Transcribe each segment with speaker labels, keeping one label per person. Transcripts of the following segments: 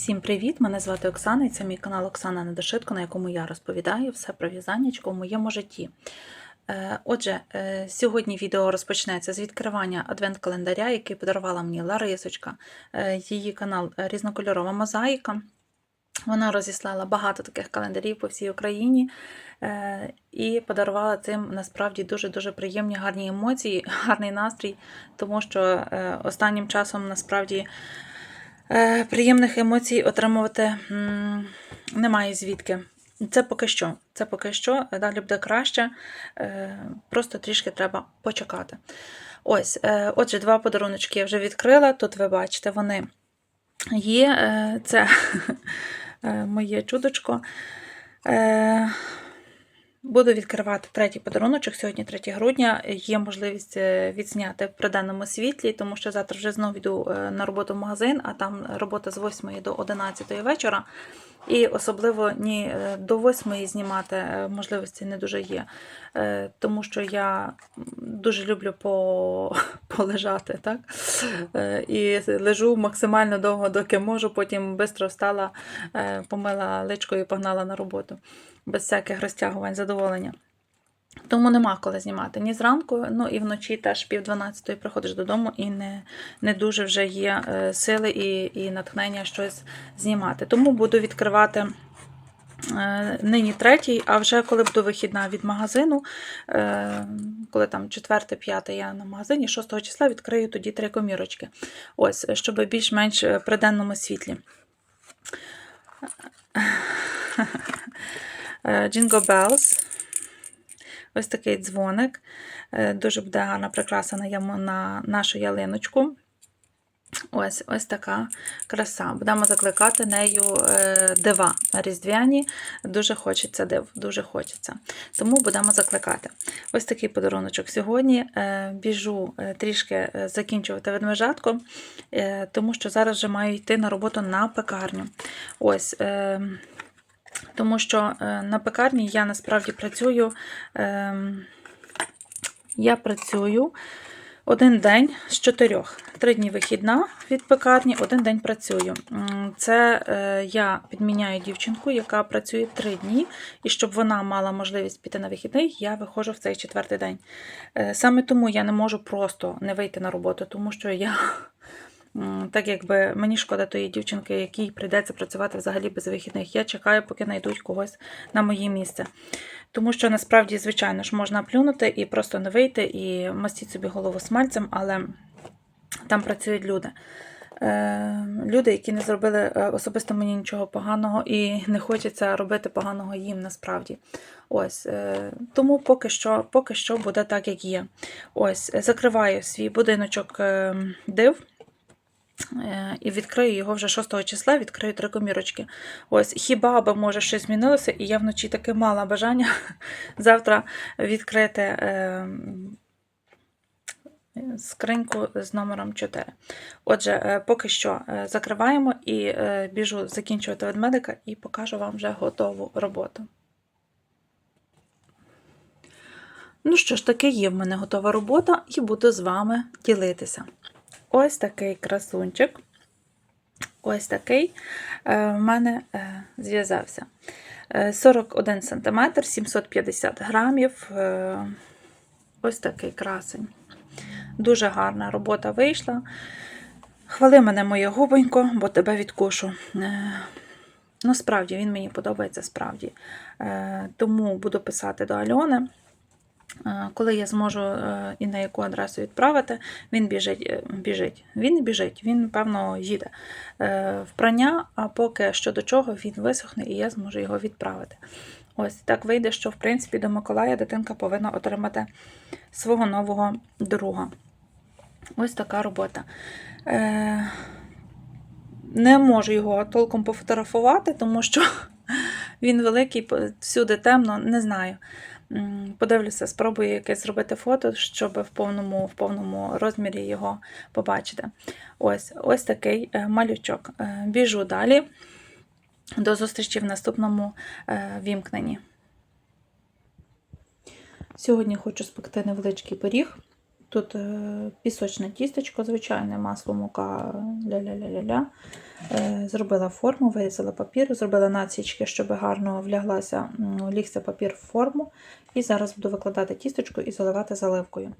Speaker 1: Всім привіт! Мене звати Оксана і це мій канал Оксана Недошитко, на якому я розповідаю все про в'язаннячко в моєму житті. Е, Отже, е, сьогодні відео розпочнеться з відкривання адвент-календаря, який подарувала мені Ларисочка. Е, Її канал Різнокольорова мозаїка. Вона розіслала багато таких календарів по всій Україні і подарувала цим насправді дуже-дуже приємні гарні емоції, гарний настрій, тому що останнім часом насправді приємних емоцій отримувати немає звідки. Це поки що. Це поки що. Далі буде краще. Е, Просто трішки треба почекати. Ось, е, отже, два подаруночки я вже відкрила. Тут ви бачите, вони є. Е, Це е, моє чудочко. Буду відкривати третій подаруночок. Сьогодні 3 грудня. Є можливість е, відзняти в приданому світлі, тому що завтра вже знову йду е, на роботу в магазин, а там робота з 8 до 11 вечора. І особливо ні е, до восьмої знімати е, можливості не дуже є. Е, Тому що я дуже люблю по... полежати. Так? І лежу максимально довго, доки можу, потім швидко встала, помила личко і погнала на роботу без всяких розтягувань, задоволення. Тому нема коли знімати ні зранку, ну і вночі теж пів дванадцятої приходиш додому і не, не дуже вже є е, сили і, і натхнення щось знімати. Тому буду відкривати е, нині третій, а вже коли буду вихідна від магазину, е, коли там 4-5 я на магазині, 6 числа відкрию тоді три комірочки. Ось, щоб більш-менш при денному світлі. Jingle Bells. Ось такий дзвоник. Е, Дуже буде гарна прикраса на, на нашу ялиночку. Ось ось така краса. Будемо закликати нею е, дива різдвяні. Дуже хочеться див, дуже хочеться. Тому будемо закликати. Ось такий подаруночок сьогодні. Е, Біжу трішки закінчувати ведмежатку, тому що зараз вже маю йти на роботу на пекарню. Ось. Тому що е, на пекарні я насправді працюю. ем, Я працюю один день з чотирьох. Три дні вихідна від пекарні, один день працюю. Це е, я підміняю дівчинку, яка працює три дні, і щоб вона мала можливість піти на вихідний, я виходжу в цей четвертий день. Е, Саме тому я не можу просто не вийти на роботу, тому що я. Так якби мені шкода тої дівчинки, якій прийдеться працювати взагалі без вихідних. Я чекаю, поки знайдуть когось на моє місце. Тому що насправді, звичайно ж, можна плюнути і просто не вийти, і мастіть собі голову смальцем, але там працюють люди. Е, Люди, які не зробили е, особисто мені нічого поганого, і не хочеться робити поганого їм насправді. Ось е, тому поки що, поки що буде так, як є. Ось закриваю свій будиночок див. Е, І відкрию його вже 6 числа, відкрию три комірочки. Ось, хіба аби може щось змінилося, і я вночі таки мала бажання завтра відкрити е, скриньку з номером 4. Отже, е, поки що е, закриваємо і біжу закінчувати ведмедика і покажу вам вже готову роботу. Ну що ж, таки є в мене готова робота, і буду з вами ділитися. Ось такий красунчик. Ось такий е, в мене е, зв'язався. Е, 41 см, 750 грамів. Е, ось такий красень. Дуже гарна робота вийшла. Хвали мене моє губонько, бо тебе відкушу. Ну, справді, він мені подобається справді. Тому буду писати до Альони. Е, Коли я зможу е, і на яку адресу відправити, він біжить. е, біжить. Він біжить, він, певно, їде в прання, а поки що до чого він висохне і я зможу його відправити. Ось так вийде, що в принципі до Миколая дитинка повинна отримати свого нового друга. Ось така робота. Не можу його толком пофотографувати, тому що він великий, всюди темно, не знаю. Подивлюся, спробую якесь зробити фото, щоб в повному, в повному розмірі його побачити. Ось, ось такий е, малючок. Е, Біжу далі. До зустрічі в наступному е, вімкненні. Сьогодні хочу спекти невеличкий пиріг. Тут е, пісочне тістечко, звичайне, масло, мука, ля-ля-ля-ля-ля. Е, Зробила форму, вирізала папір, зробила насічки, щоб гарно вляглася, лігся папір в форму. І зараз буду викладати тістечко і заливати заливкою.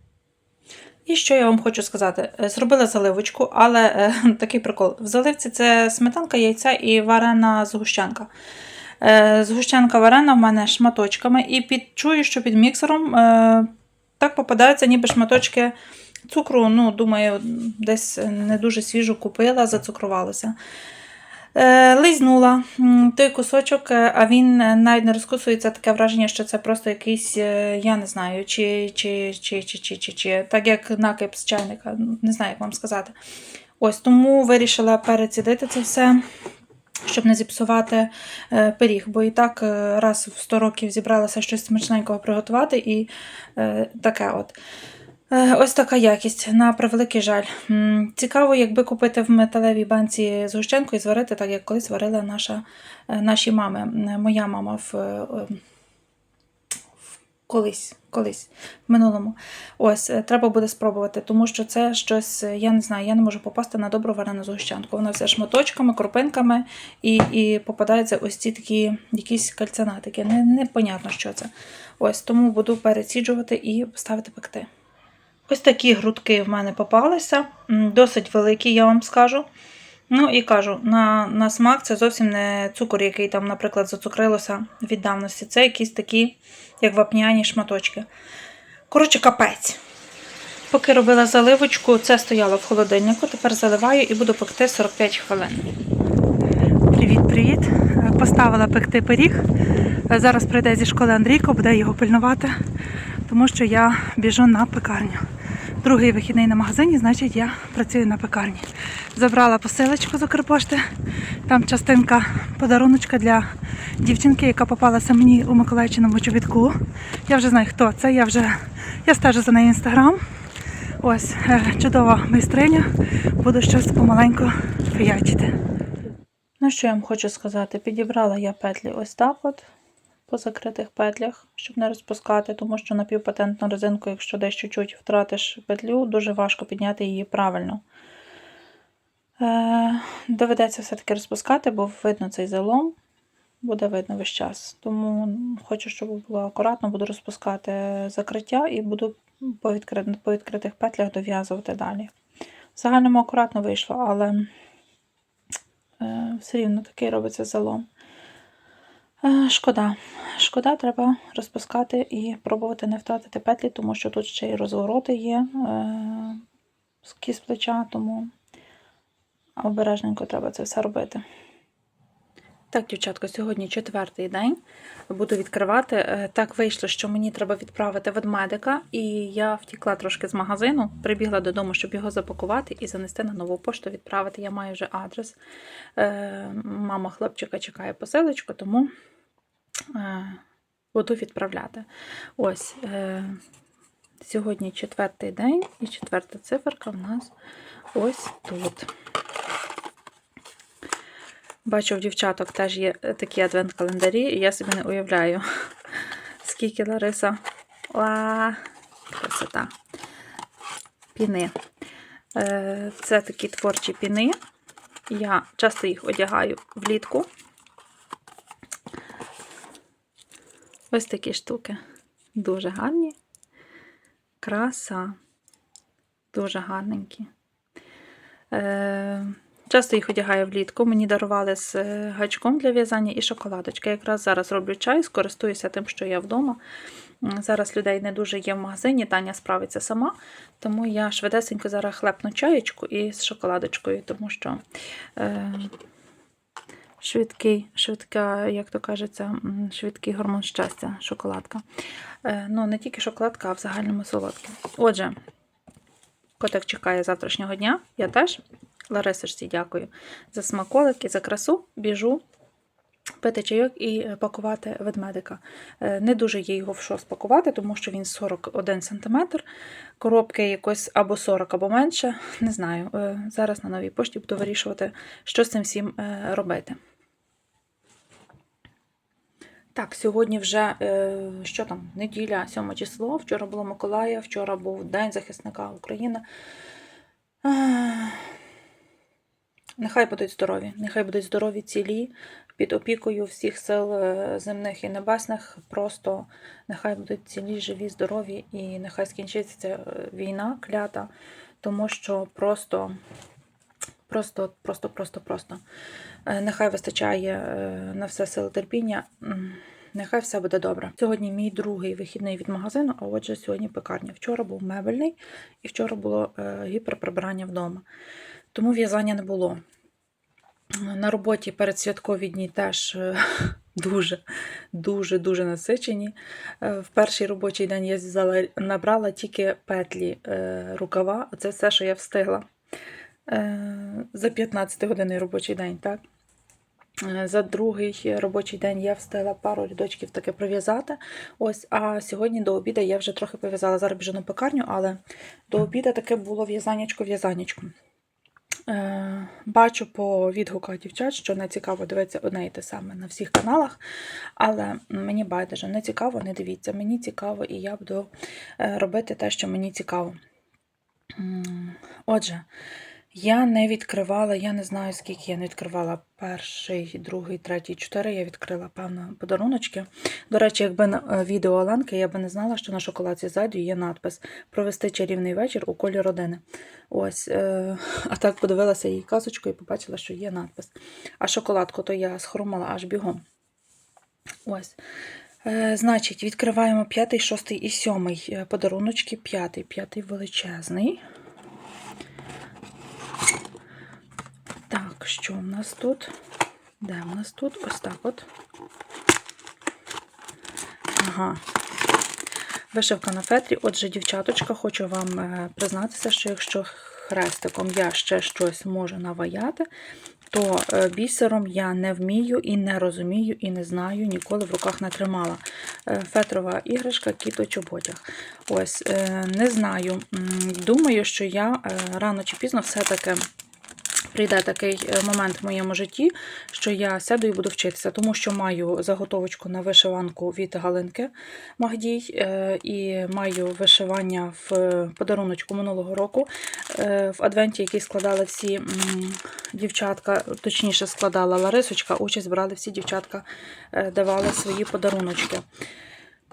Speaker 1: І що я вам хочу сказати? Е, Зробила заливочку, але е, такий прикол. В заливці це сметанка, яйця і варена згущенка. Е, згущенка варена в мене шматочками, і під, чую, що під міксером е, так попадаються ніби шматочки цукру. Ну, думаю, десь не дуже свіжо купила, зацукрувалося. Е, лизнула той кусочок, е, а він навіть не розкусується таке враження, що це просто якийсь, е, я не знаю, чи, чи, чи, чи, чи, чи, чи так як накип з чайника, не знаю, як вам сказати. Ось тому вирішила перецідити це все, щоб не зіпсувати е, пиріг, бо і так е, раз в 100 років зібралася щось смачненького приготувати, і е, таке от. Ось така якість, на превеликий жаль. Цікаво, якби купити в металевій банці згущенку і зварити, так як колись варила наша, наші мами. Моя мама в колись, колись, в минулому. Ось, е, треба буде спробувати, тому що це щось, е, я не знаю, я не можу попасти на добру варену згущенку. Вона вся шматочками, крупинками і, і попадаються ось ці такі якісь кальцинатики. Не, непонятно, що це. Ось, тому буду переціджувати і ставити пекти. Ось такі грудки в мене попалися, досить великі, я вам скажу. Ну і кажу, на, на смак це зовсім не цукор, який там, наприклад, зацукрилося від давності. Це якісь такі, як вапняні шматочки. Коротше, капець. Поки робила заливочку, це стояло в холодильнику. Тепер заливаю і буду пекти 45 хвилин. Привіт-привіт! Поставила пекти пиріг. Зараз прийде зі школи Андрійко, буде його пильнувати, тому що я біжу на пекарню. Другий вихідний на магазині, значить я працюю на пекарні. Забрала посилочку з Укрпошти. Там частинка подаруночка для дівчинки, яка попалася мені у Миколаївчиному чобітку. Я вже знаю, хто це. Я вже я стежу за нею інстаграм. Ось е, чудова майстриня. Буду щось помаленьку фіячити. Ну, що я вам хочу сказати? Підібрала я петлі ось так от по закритих петлях, щоб не розпускати, тому що напівпатентну резинку, якщо десь чуть-чуть втратиш петлю, дуже важко підняти її правильно. Е, доведеться все-таки розпускати, бо видно цей залом, буде видно весь час. Тому хочу, щоб було акуратно, буду розпускати закриття і буду по, по відкритих петлях дов'язувати далі. В загальному акуратно вийшло, але е, все рівно такий робиться залом. Е, Шкода. Шкода, треба розпускати і пробувати не втратити петлі, тому що тут ще й розвороти є е, з плеча, тому обережненько треба це все робити. Так, дівчатко, сьогодні четвертий день. Буду відкривати. Е, Так вийшло, що мені треба відправити ведмедика, і я втікла трошки з магазину, прибігла додому, щоб його запакувати і занести на нову пошту, відправити. Я маю вже адрес. Мама хлопчика чекає посилочку, тому буду відправляти. Ось е, сьогодні четвертий день, і четверта циферка в нас ось тут. Бачу, в дівчаток теж є такі адвент-календарі, і я собі не уявляю, скільки Лариса. Ла, красота. Піни. Е, Це такі творчі піни. Я часто їх одягаю влітку. Ось такі штуки. Дуже гарні. Краса. Дуже гарненькі. Е, Часто їх одягаю влітку. Мені дарували з е, гачком для в'язання і шоколадочки. Якраз зараз роблю чай, скористуюся тим, що я вдома. Зараз людей не дуже є в магазині, Таня справиться сама, тому я швидесенько зараз хлепну чаєчку і з шоколадочкою, тому що е, швидкий, швидка, як то кажеться, швидкий гормон щастя, шоколадка. Е, ну, не тільки шоколадка, а в загальному солодке. Отже, котик чекає завтрашнього дня, я теж. Ларисочці дякую за смаколики, за красу. Біжу пити чайок і е, пакувати ведмедика. Е, Не дуже є його в що спакувати, тому що він 41 см. Коробки якось або 40, або менше. Не знаю. Зараз на новій пошті буду вирішувати, що з цим всім робити. Так, сьогодні вже е, що там, неділя, 7 число. Вчора було Миколая, вчора був День захисника України. Ех, Нехай будуть здорові, нехай будуть здорові цілі під опікою всіх сил е, земних і небесних. Просто нехай будуть цілі, живі, здорові, і нехай скінчиться ця е, війна клята, тому що просто, просто, просто, просто, просто. Е, Нехай вистачає е, на все сили терпіння. Нехай все буде добре. Сьогодні мій другий вихідний від магазину, а отже, сьогодні пекарня. Вчора був мебельний і вчора було е, гіперприбирання вдома. Тому в'язання не було. На роботі передсвяткові дні теж е, дуже, дуже, дуже насичені. В перший робочий день я набрала тільки петлі рукава. Це все, що я встигла за 15 годинний робочий день, так? Е, За другий робочий день я встигла пару рядочків таки пров'язати. Ось, а сьогодні до обіду я вже трохи пов'язала зараз біжу на пекарню, але до обіду таке було в'язанечко в'язанечко. Е, Бачу по відгуках дівчат, що не цікаво дивитися одне і те саме на всіх каналах, але мені байдуже, не цікаво, не дивіться. Мені цікаво, і я буду е, робити те, що мені цікаво. Отже, я не відкривала, я не знаю, скільки я не відкривала. Перший, другий, третій, чотири. Я відкрила, певно, подаруночки. До речі, якби на е, відео Оленки, я би не знала, що на шоколадці ззаду є надпис Провести чарівний вечір у колі родини. Ось, е, а так подивилася її казочку і побачила, що є надпис. А шоколадку то я схрумала аж бігом. Ось. Е, значить, відкриваємо п'ятий, шостий і сьомий е, подаруночки. П'ятий, п'ятий величезний. Так, що в нас тут? Де в нас тут? Ось так от. Ага. Вишивка на фетрі. Отже, дівчаточка, хочу вам е, признатися, що якщо хрестиком я ще щось можу наваяти, то е, бісером я не вмію і не розумію, і не знаю, ніколи в руках не тримала. Е, Фетрова іграшка, кіто-чоботяг. Ось, е, не знаю. Думаю, що я рано чи пізно все-таки прийде такий е, момент в моєму житті, що я сяду і буду вчитися, тому що маю заготовочку на вишиванку від Галинки Магдій е, і маю вишивання в подаруночку минулого року е, в адвенті, який складали всі дівчатка, точніше складала Ларисочка, участь брали всі дівчатка, давали свої подаруночки.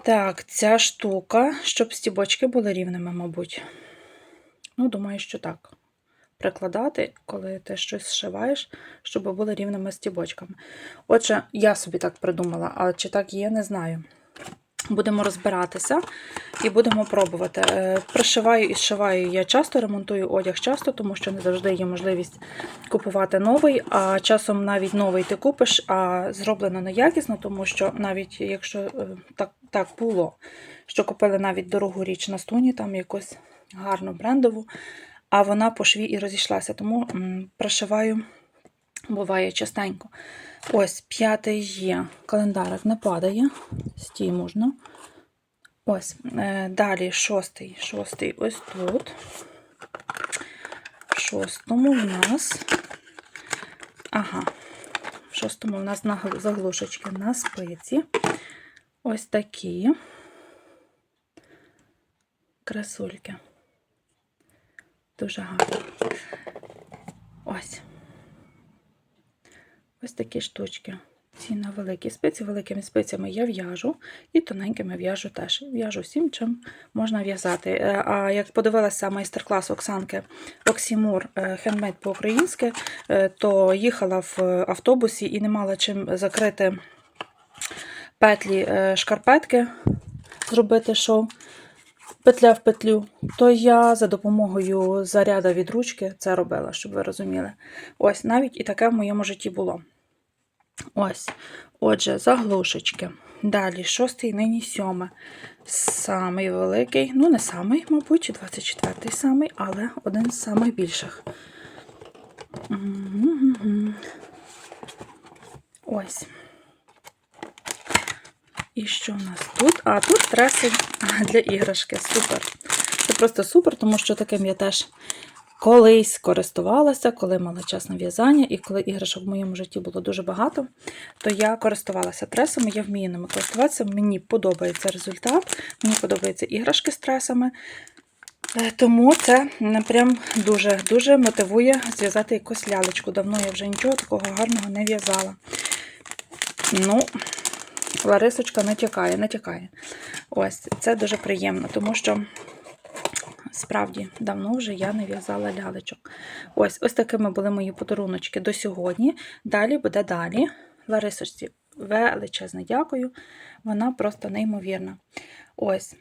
Speaker 1: Так, ця штука, щоб стібочки були рівними, мабуть. Ну, думаю, що так прикладати, коли ти щось зшиваєш, щоб були рівними стібочками. Отже, я собі так придумала, а чи так є, не знаю. Будемо розбиратися і будемо пробувати. Е, Пришиваю і зшиваю я часто, ремонтую одяг часто, тому що не завжди є можливість купувати новий, а часом навіть новий ти купиш, а зроблено неякісно, тому що навіть якщо е, так, так було, що купили навіть дорогу річ на стуні, там якусь гарну брендову, а вона по шві і розійшлася. Тому м, пришиваю, буває частенько. Ось, п'ятий є. Календарик не падає. Стій можна. Ось. е, Далі шостий. Шостий ось тут. В шостому в нас. Ага. В шостому в нас заглушечки на спиці. Ось такі. Красульки. Дуже гарно. Ось. Ось такі штучки. Ці на великі спиці, великими спицями я в'яжу і тоненькими в'яжу теж. В'яжу всім, чим можна в'язати. Е, А як подивилася майстер-клас Оксанки Оксімур хендмейд по-українськи, е, то їхала в автобусі і не мала чим закрити петлі е, шкарпетки, зробити шов петля в петлю, то я за допомогою заряда від ручки це робила, щоб ви розуміли. Ось навіть і таке в моєму житті було. Ось, отже, заглушечки. Далі, шостий, нині сьоме. Самий великий, ну не самий, мабуть, 24-й самий, але один з самих більших. Ось. І що у нас тут? А тут треси для іграшки. Супер. Це просто супер, тому що таким я теж колись користувалася, коли мала час на в'язання, і коли іграшок в моєму житті було дуже багато, то я користувалася тресами, я вмію ними користуватися. Мені подобається результат, мені подобаються іграшки з тресами. Е, Тому це прям дуже-дуже мотивує зв'язати якусь лялечку. Давно я вже нічого такого гарного не в'язала. Ну, Ларисочка натякає, натякає. Ось, це дуже приємно, тому що справді давно вже я не в'язала лялечок. Ось, ось такими були мої подаруночки до сьогодні. Далі буде далі. Ларисочці величезне дякую. Вона просто неймовірна. Ось.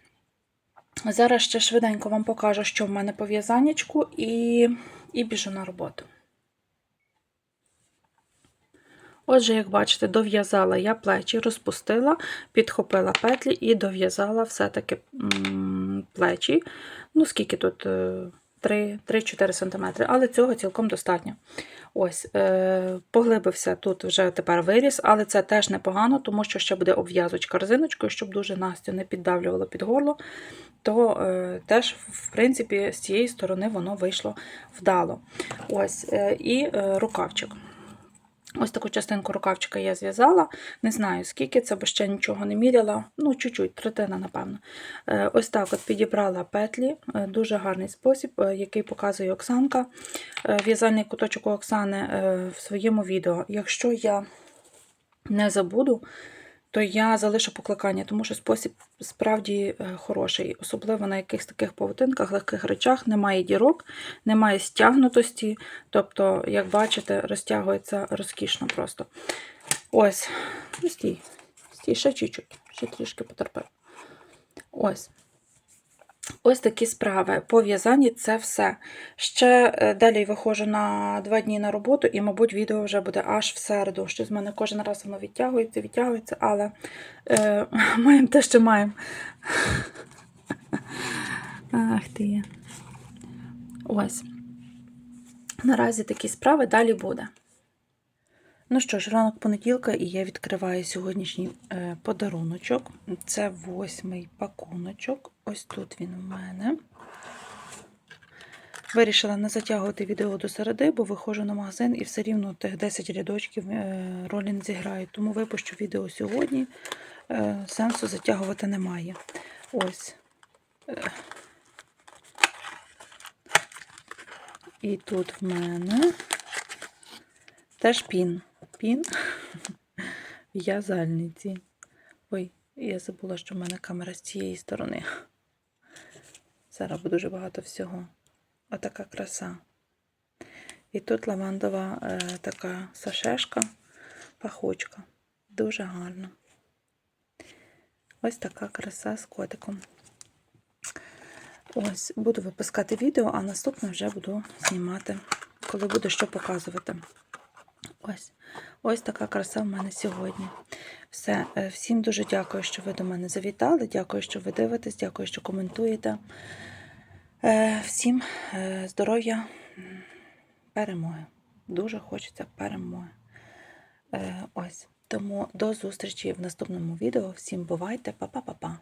Speaker 1: Зараз ще швиденько вам покажу, що в мене по в'язаннячку, і, і біжу на роботу. Отже, як бачите, дов'язала я плечі, розпустила, підхопила петлі і дов'язала все-таки плечі. Ну, скільки тут? Е, 3-4 см, але цього цілком достатньо. Ось, е, Поглибився тут вже тепер виріс, але це теж непогано, тому що ще буде обв'язочка резиночкою, щоб дуже Настю не піддавлювало під горло, то е, теж, в принципі, з цієї сторони воно вийшло вдало. Ось, е, І е, рукавчик. Ось таку частинку рукавчика я зв'язала. Не знаю, скільки це, бо ще нічого не міряла. Ну, чуть-чуть, третина, напевно. Е, Ось так от підібрала петлі. Е, Дуже гарний спосіб, е, який показує Оксанка. В'язальний куточок у Оксани в своєму відео. Якщо я не забуду, то я залишу покликання, тому що спосіб справді е, хороший. Особливо на якихось таких павутинках, легких речах немає дірок, немає стягнутості. Тобто, як бачите, розтягується розкішно просто. Ось, ну, стій, стій, ще чуть-чуть, ще трішки потерпи. Ось. Ось такі справи. По в'язанні це все. Ще е, далі виходжу на два дні на роботу, і, мабуть, відео вже буде аж в середу. Що з мене кожен раз воно відтягується, відтягується, але е, маємо те, що маємо. Ах ти. є. Ось. Наразі такі справи далі буде. Ну що ж, ранок понеділка, і я відкриваю сьогоднішній е, подаруночок. Це восьмий пакуночок. Ось тут він у мене. Вирішила не затягувати відео до середи, бо виходжу на магазин і все рівно тих 10 рядочків е, ролі не зіграють. Тому випущу відео сьогодні. Е, Сенсу затягувати немає. Ось. І тут в мене теж пін. Пін в'язальниці. Ой, я забула, що в мене камера з цієї сторони. Зараз буде дуже багато всього. Отака краса. І тут лавандова е, така сашешка, пахучка. Дуже гарно. Ось така краса з котиком. Ось, буду випускати відео, а наступне вже буду знімати, коли буду що показувати. Ось ось така краса в мене сьогодні. Все, е, всім дуже дякую, що ви до мене завітали. Дякую, що ви дивитесь, дякую, що коментуєте. Е, Всім е, здоров'я, перемоги. Дуже хочеться перемоги. Ось. Тому до зустрічі в наступному відео. Всім бувайте, па-па-па-па.